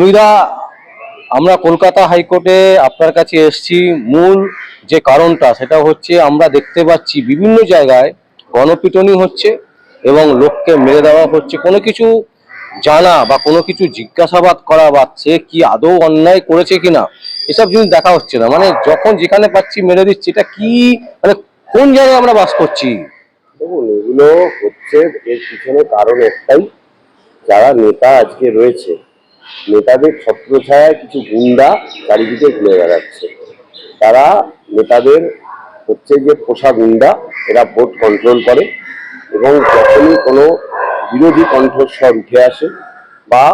সমীরা আমরা কলকাতা হাইকোর্টে আপনার কাছে এসছি। মূল যে কারণটা, সেটা হচ্ছে আমরা দেখতে পাচ্ছি বিভিন্ন জায়গায় গণপিটনি হচ্ছে এবং লোককে মেরে দেওয়া হচ্ছে। কোনো কিছু জানা বা কোনো কিছু জিজ্ঞাসাবাদ করা বা সে কি আদৌ অন্যায় করেছে কিনা, এসব জিনিস দেখা হচ্ছে না। মানে যখন যেখানে পাচ্ছি মেরে দিচ্ছি, এটা কি মানে কোন জায়গায় আমরা বাস করছি? দেখুন, এগুলো হচ্ছে এর পিছনে কারণ একটাই, যারা নেতা আজকে রয়েছে নেতাদের ছত্রছায়ায় কিছু গুন্ডা চারিদিকে ঘুরে বেড়াচ্ছে। তারা নেতাদের হচ্ছে যে পোষা গুন্ডা, এরা ভোট কন্ট্রোল করে এবং যখনই কোনো বিরোধী কণ্ঠস্বর উঠে আসে বা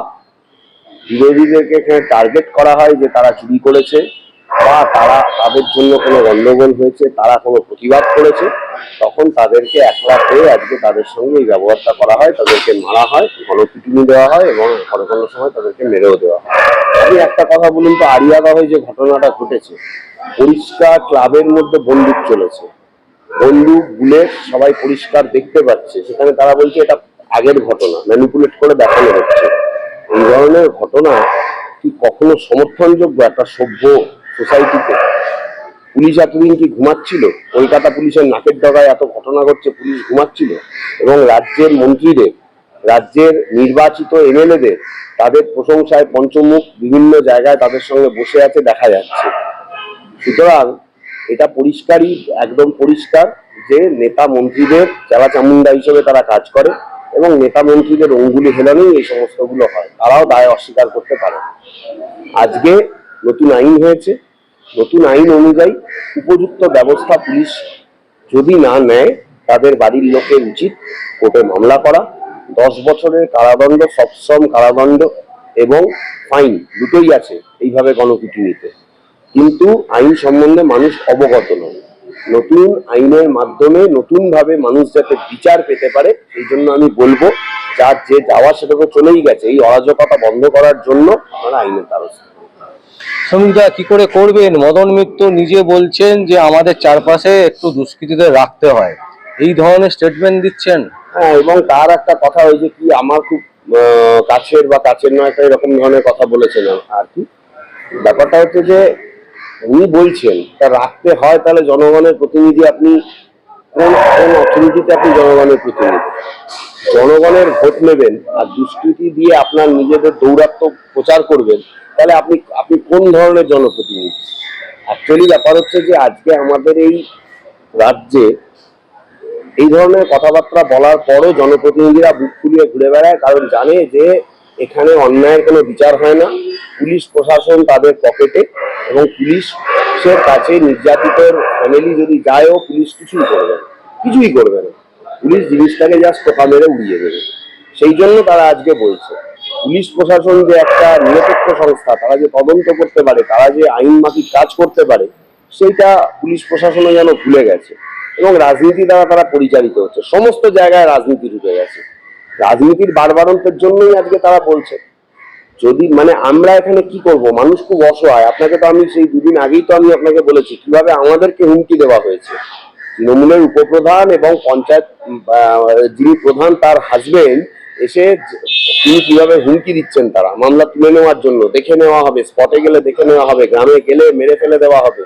বিরোধীদেরকে এখানে টার্গেট করা হয় যে তারা চুরি করেছে বা তারা তাদের জন্য কোনো গন্ডগোল হয়েছে, তারা কোনো প্রতিবাদ করেছে, তখন তাদেরকে একলা পেয়ে আজকে তাদের সঙ্গে এই ব্যবহারটা করা হয়, তাদেরকে মারা হয়, গণপিটুনি দেওয়া হয় এবং কোনো কোনো সময় তাদেরকে মেরেও দেওয়া হয়। আপনি একটা কথা বলুন তো আরিয়াদহে যে ঘটনাটা ঘটেছে, পরিষ্কার ক্লাবের মধ্যে বন্দুক চলেছে। বন্দুক, বুলেট সবাই পরিষ্কার দেখতে পাচ্ছে। সেখানে তারা বলছে, এটা আগের ঘটনা, ম্যানিপুলেট করে দেখানো হচ্ছে। এই ধরনের ঘটনা কি কখনো সমর্থনযোগ্য, একটা সভ্য সোসাইটিতে। পুলিশ এতদিন কি ঘুমাচ্ছিল? কলকাতা পুলিশের নাকের ডগায় এত ঘটনা ঘটছে, পুলিশ ঘুমাচ্ছিল? এবং রাজ্যের মন্ত্রীদের, রাজ্যের নির্বাচিত এমএলএদের, তাদের প্রশংসায় পঞ্চমুখ বিভিন্ন জায়গায় তাদের সঙ্গে বসে আছে দেখা যাচ্ছে। সুতরাং এটা পরিষ্কারই, একদম পরিষ্কার যে নেতা মন্ত্রীদের, যারা চামুন্ডা হিসেবে তারা কাজ করে, এবং নেতা মন্ত্রীদের অঙ্গুলি হেলানোই এই সমস্তগুলো হয়। তারাও দায় অস্বীকার করতে পারে আজকে নতুন আইন হয়েছে। নতুন আইন অনুযায়ী উপযুক্ত ব্যবস্থা পুলিশ যদি না নেয়, তাদের বাড়ির লোকের উচিত কোর্টে মামলা করা। দশ বছরের কারাদণ্ড সশ্রম কারাদণ্ড এবং ফাইন দুটোই আছে এইভাবে গণপিটুনিতে কিন্তু আইন সম্বন্ধে মানুষ অবগত নয় নতুন আইনের মাধ্যমে নতুনভাবে মানুষ যাতে বিচার পেতে পারে, সেই জন্য আমি বলব, যার যে যাওয়া সেটা তো চলেই গেছে। এই অরাজকতা বন্ধ করার জন্য আপনারা আইনের দ্বারস্থ। সমীরদা কি করে করবেন? মদন মিত্র নিজে বলছেন যে আমাদের চারপাশে একটু দুষ্কৃতীদের রাখতে হয়। এই ধরনের স্টেটমেন্ট দিচ্ছেন? হ্যাঁ এবং তার একটা কথা হয়েছে কি আমার খুব কাছের বা কাছের নয় একটা এরকম ধরনের কথা বলেছেন আর কি? ব্যাপারটা হচ্ছে যে উনি বলছেন, তা রাখতে হয় তাহলে জনগণের প্রতিনিধি আপনি, কোন কোন অথরিটিতে আপনি জনগণের প্রতিনিধি? জনগণের ভোট নেবেন আর দুষ্কৃতি দিয়ে আপনার নিজেদের দৌরাত্ম প্রচার করবেন তাহলে আপনি আপনি কোন ধরনের জনপ্রতিনিধি? অ্যাকচুয়ালি ব্যাপার হচ্ছে যে আজকে আমাদের এই রাজ্যে এই ধরনের কথাবার্তা বলার পরও জনপ্রতিনিধিরা বুক ফুলিয়ে ঘুরে বেড়ায়, কারণ জানে যে এখানে অন্যায়ের কোনো বিচার হয় না। পুলিশ প্রশাসন তাদের পকেটে এবং পুলিশের কাছে নির্যাতিতর ফ্যামিলি যদি যায়ও পুলিশ কিছুই করবে না। কিছুই করবে না। পুলিশ জিনিসটাকে জাস্ট টোকা মেরে উড়িয়ে দেবে। সেই জন্য তারা আজকে বলছে। পুলিশ প্রশাসন যে একটা নিরপেক্ষ সংস্থা, তারা যে তদন্ত করতে পারে, তারা যে আইন মাফিক কাজ করতে পারে, সেইটা পুলিশ প্রশাসনও যেন ভুলে গেছে এবং রাজনীতি দ্বারা তারা পরিচালিত হচ্ছে। সমস্ত জায়গায় রাজনীতি ঢুকে গেছে। রাজনীতির বারবারন্তের জন্যই আজকে তারা বলছে। যদি মানে আমরা এখানে কি করব? মানুষ খুব অসহায়। আপনাকে তো আমি সেই দুদিন আগেই তো আমি আপনাকে বলেছি, কীভাবে আমাদেরকে হুমকি দেওয়া হয়েছে। তৃণমূলের উপপ্রধান এবং পঞ্চায়েত যিনি প্রধান তার হাজবেন্ড এসে তিনি কীভাবে হুমকি দিচ্ছেন তারা? মামলা তুলে নেওয়ার জন্য। দেখে নেওয়া হবে স্পটে গেলে দেখে নেওয়া হবে, গ্রামে গেলে মেরে ফেলে দেওয়া হবে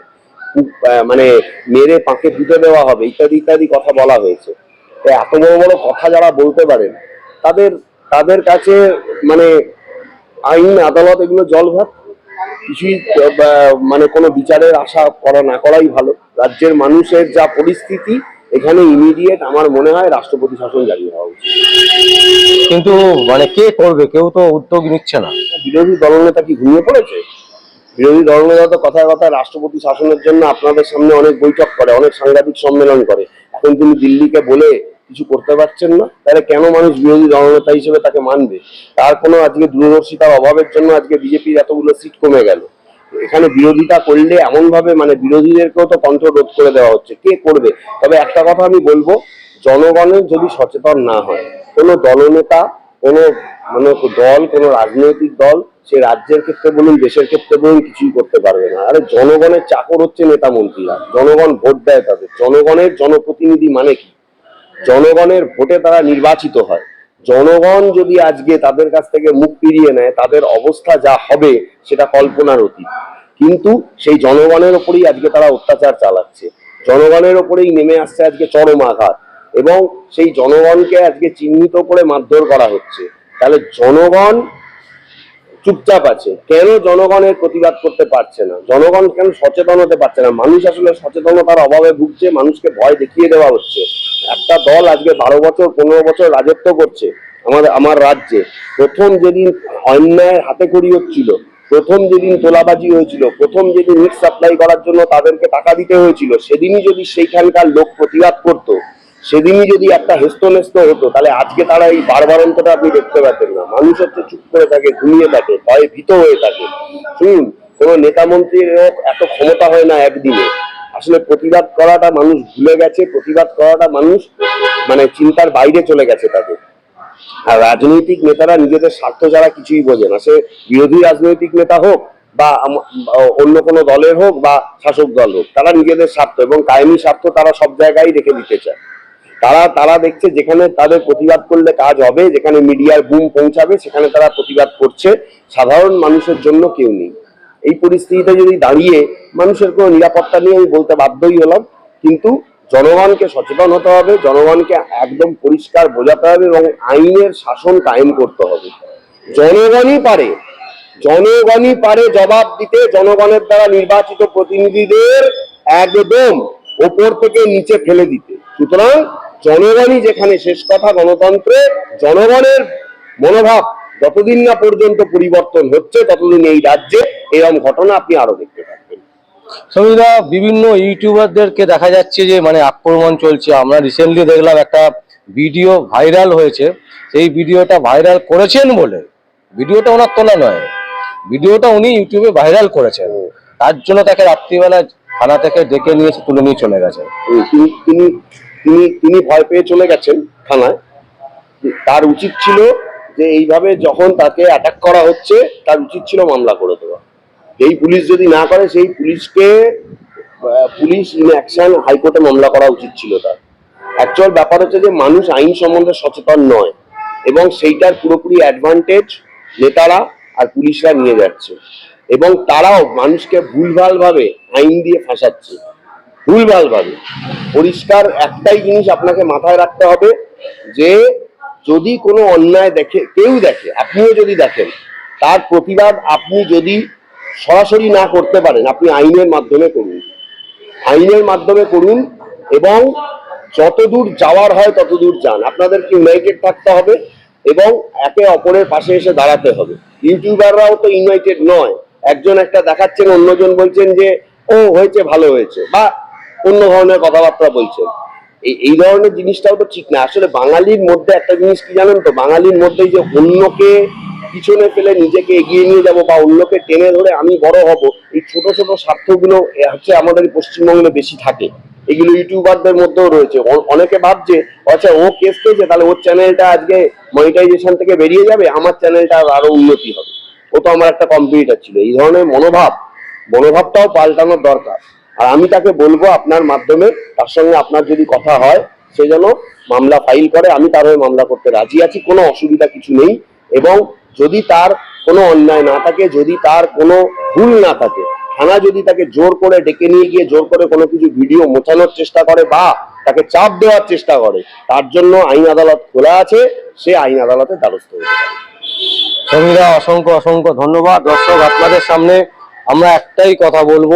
মানে মেরে পাঁকে পুঁতে দেওয়া হবে, ইত্যাদি ইত্যাদি কথা বলা হয়েছে। এত বড় বড় কথা যারা বলতে পারেন, তাদের তাদের কাছে মানে আইন, আদালত এগুলো জলভাত কিছুই মানে কোনো বিচারের আশা করা, না করাই ভালো। রাজ্যের মানুষের যা পরিস্থিতি এখানে ইমিডিয়েট আমার মনে হয় রাষ্ট্রপতি শাসন জারি হওয়া উচিত। কিন্তু মানে কে করবে? কেউ তো উদ্যোগ নিচ্ছে না। বিরোধী দলনেতা কি ঘুমিয়ে পড়েছে? বিরোধী দলনেতা তো কথায় কথায় রাষ্ট্রপতি শাসনের জন্য আপনাদের সামনে অনেক বৈঠক করে অনেক সাংবাদিক সম্মেলন করে। এখন তিনি দিল্লিকে বলে কিছু করতে পারছেন না। তাহলে কেন মানুষ বিরোধী দলনেতা হিসেবে তাকে মানবে? তার কোনো আজকে দূরদর্শিতার অভাবের জন্য আজকে বিজেপির এতগুলো সিট কমে গেল। এখানে বিরোধিতা করলে এমন ভাবে মানে বিরোধীদেরকেও তো কণ্ঠ রোধ করে দেওয়া হচ্ছে। কে করবে? তবে একটা কথা আমি বলব জনগণের যদি সচেতন না হয়, কোনো দলনেতা, কোনো মানে দল, কোনো রাজনৈতিক দল, সে রাজ্যের ক্ষেত্রে বলুন, দেশের ক্ষেত্রে বলুন, কিছুই করতে পারবে না। আরে জনগণের চাকর হচ্ছে নেতা মন্ত্রীরা। জনগণ ভোট দেয় তাদের। জনগণের জনপ্রতিনিধি মানে কি? জনগণের ভোটে তারা নির্বাচিত হয়। জনগণ যদি আজকে তাদের কাছ থেকে মুখ ফিরিয়ে নেয়, তাদের অবস্থা যা হবে সেটা কল্পনার অতীত। কিন্তু সেই জনগণের ওপরেই আজকে তারা অত্যাচার চালাচ্ছে। জনগণের ওপরেই নেমে আসছে আজকে চরম আঘাত। এবং সেই জনগণকে আজকে চিহ্নিত করে মারধর করা হচ্ছে। তাহলে জনগণ চুপচাপ আছে। কেন জনগণের প্রতিবাদ করতে পারছে না? জনগণ কেন সচেতন হতে পারছে না? মানুষ আসলে সচেতনতার অভাবে ভুগছে, মানুষকে ভয় দেখিয়ে দেওয়া হচ্ছে। একটা দল আজকে বারো বছর, পনেরো বছর রাজত্ব করছে আমাদের, আমার রাজ্যে। প্রথম যেদিন অন্যায়ের হাতে করি হচ্ছিল, প্রথম যেদিন তোলাবাজি হয়েছিল, প্রথম যেদিন মিট সাপ্লাই করার জন্য তাদেরকে টাকা দিতে হয়েছিল, সেদিনই যদি সেইখানকার লোক প্রতিবাদ করতো সেদিনই যদি একটা হেস্তনেস্ত হতো, তাহলে আজকে তারা এই বারবারন্তটা আপনি দেখতে পেতেন না। মানুষ হচ্ছে চুপ করে থাকে, ঘুমিয়ে থাকে, ভয়ে ভীত হয়ে থাকে। শুনুন, কোনো নেতা মন্ত্রীর এত ক্ষমতা হয় না একদিনে। আসলে প্রতিবাদ করাটা মানুষ ভুলে গেছে, প্রতিবাদ করাটা মানুষ মানে চিন্তার বাইরে চলে গেছে তাদের আর রাজনৈতিক নেতারা নিজেদের স্বার্থ ছাড়া কিছুই বোঝে না। সে বিরোধী রাজনৈতিক নেতা হোক বা অন্য কোনো দলের হোক, বা শাসক দল হোক, তারা নিজেদের স্বার্থ এবং কায়েমি স্বার্থ তারা সব জায়গায় রেখে দিতে চায়। তারা তারা দেখছে যেখানে তাদের প্রতিবাদ করলে কাজ হবে, যেখানে মিডিয়ার বুম পৌঁছাবে, সেখানে তারা প্রতিবাদ করছে। সাধারণ মানুষের জন্য কেউ নেই। এই পরিস্থিতিতে যদি দাঁড়িয়ে মানুষের কোনো নিরাপত্তা নিয়ে আমি বলতে বাধ্যই হলাম, কিন্তু জনগণকে সচেতন হতে হবে, জনগণকে একদম পরিষ্কার বোঝাতে হবে এবং আইনের শাসন কায়েম করতে হবে। জনগণই পারে জনগণই পারে জবাব দিতে, জনগণের দ্বারা নির্বাচিত প্রতিনিধিদের একদম ওপর থেকে নিচে ফেলে দিতে। সুতরাং জনগণই যেখানে শেষ কথা গণতন্ত্রে জনগণের মনোভাব যতদিন না পর্যন্ত পরিবর্তন হচ্ছে ততদিন এই রাজ্যে এরকম ঘটনা আপনি আরও দেখতে পাবেন বিভিন্ন ইউটিউবারদেরকে দেখা যাচ্ছে যে মানে আক্রমণ চলছে। আমরা রিসেন্টলি দেখলাম একটা ভিডিও ভাইরাল হয়েছে। সেই ভিডিওটা ভাইরাল করেছেন বলে। ভিডিওটা ওনার তোলা নয়। ভিডিওটা উনি ইউটিউবে ভাইরাল করেছেন। তার জন্য তাকে রাত্রিবেলা থানা থেকে ডেকে নিয়ে তুলে নিয়ে চলে গেছে। তিনি তিনি তিনি ভয় পেয়ে চলে গেছেন থানায়। তার উচিত ছিল যে এইভাবে যখন তাকে অ্যাটাক করা হচ্ছে, তার উচিত ছিল মামলা করে দেওয়া। এই পুলিশ যদি না করে, সেই পুলিশকে পুলিশ ইন অ্যাকশন হাইকোর্টে মামলা করা উচিত ছিল তার। অ্যাকচুয়াল ব্যাপার হচ্ছে যে মানুষ আইন সম্বন্ধে সচেতন নয় এবং সেইটার পুরোপুরি অ্যাডভান্টেজ নেতারা আর পুলিশরা নিয়ে যাচ্ছে। এবং তারাও মানুষকে ভুলভাল ভাবে আইন দিয়ে ফাঁসাচ্ছে। ভুলভাল ভাবে পরিষ্কার একটাই জিনিস আপনাকে মাথায় রাখতে হবে, যে যদি কোনো অন্যায় দেখে, কেউ দেখে, আপনিও যদি দেখেন, তার প্রতিবাদ আপনি যদি সরাসরি না করতে পারেন, আপনি আইনের মাধ্যমে করুন। আইনের মাধ্যমে করুন এবং যতদূর যাওয়ার হয় ততদূর যান। আপনাদেরকে ইউনাইটেড থাকতে হবে এবং একে অপরের পাশে এসে দাঁড়াতে হবে। ইউটিউবাররাও তো ইউনাইটেড নয়। একজন একটা দেখাচ্ছেন, অন্যজন বলছেন যে, ও, হয়েছে, ভালো হয়েছে। বা অন্য ধরনের কথাবার্তা বলছেন এই এই ধরনের জিনিসটাও তো ঠিক না। আসলে বাঙালির মধ্যে একটা জিনিস কি জানেন তো? বাঙালির মধ্যে যে অন্যকে পিছনে ফেলে নিজেকে এগিয়ে নিয়ে যাব বা অন্যকে টেনে ধরে আমি বড় হব, এই ছোট ছোট স্বার্থগুলো হচ্ছে আমাদের পশ্চিমবঙ্গে বেশি থাকে। এগুলো ইউটিউবারদের মধ্যেও রয়েছে। অনেকে ভাবছে আচ্ছা ও কেস পেয়েছে, তাহলে ওর চ্যানেলটা আজকে মনিটাইজেশন থেকে বেরিয়ে যাবে, আমার চ্যানেলটা আরও উন্নতি হবে। ও তো আমার একটা কম্পিউটার ছিল। এই ধরনের মনোভাব, মনোভাবটাও পাল্টানোর দরকার। আর আমি তাকে বলব আপনার মাধ্যমে, তার সঙ্গে আপনার যদি কথা হয়, সে যেন মামলা ফাইল করে, আমি তার হয়ে মামলা করতে রাজি আছি, কোনো অসুবিধা কিছু নেই। এবং যদি তার কোনো অন্যায় না থাকে, যদি তার কোনো ভুল না থাকে, থানা যদি তাকে জোর করে ডেকে নিয়ে গিয়ে জোর করে কোনো কিছু ভিডিও মোছানোর চেষ্টা করে বা তাকে চাপ দেওয়ার চেষ্টা করে, তার জন্য আইন আদালত খোলা আছে, সে আইন আদালতে দ্বারস্থ হতে পারে। অসংখ্য অসংখ্য ধন্যবাদ। দর্শক, আপনাদের সামনে আমরা একটাই কথা বলব,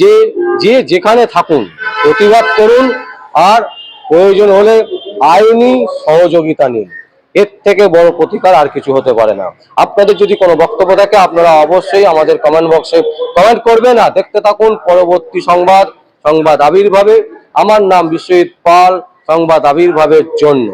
যে যে যেখানে থাকুন, প্রতিবাদ করুন, আর প্রয়োজন হলে আইনি সহযোগিতা নিন। এর থেকে বড় প্রতিকার আর কিছু হতে পারে না। আপনাদের যদি কোনো বক্তব্য থাকে, আপনারা অবশ্যই আমাদের কমেন্ট বক্সে কমেন্ট করবেন না দেখতে থাকুন পরবর্তী সংবাদ সংবাদ আবির্ভাবে। আমার নাম বিশ্বজিৎ পাল, সংবাদ আবির্ভাবের জন্য।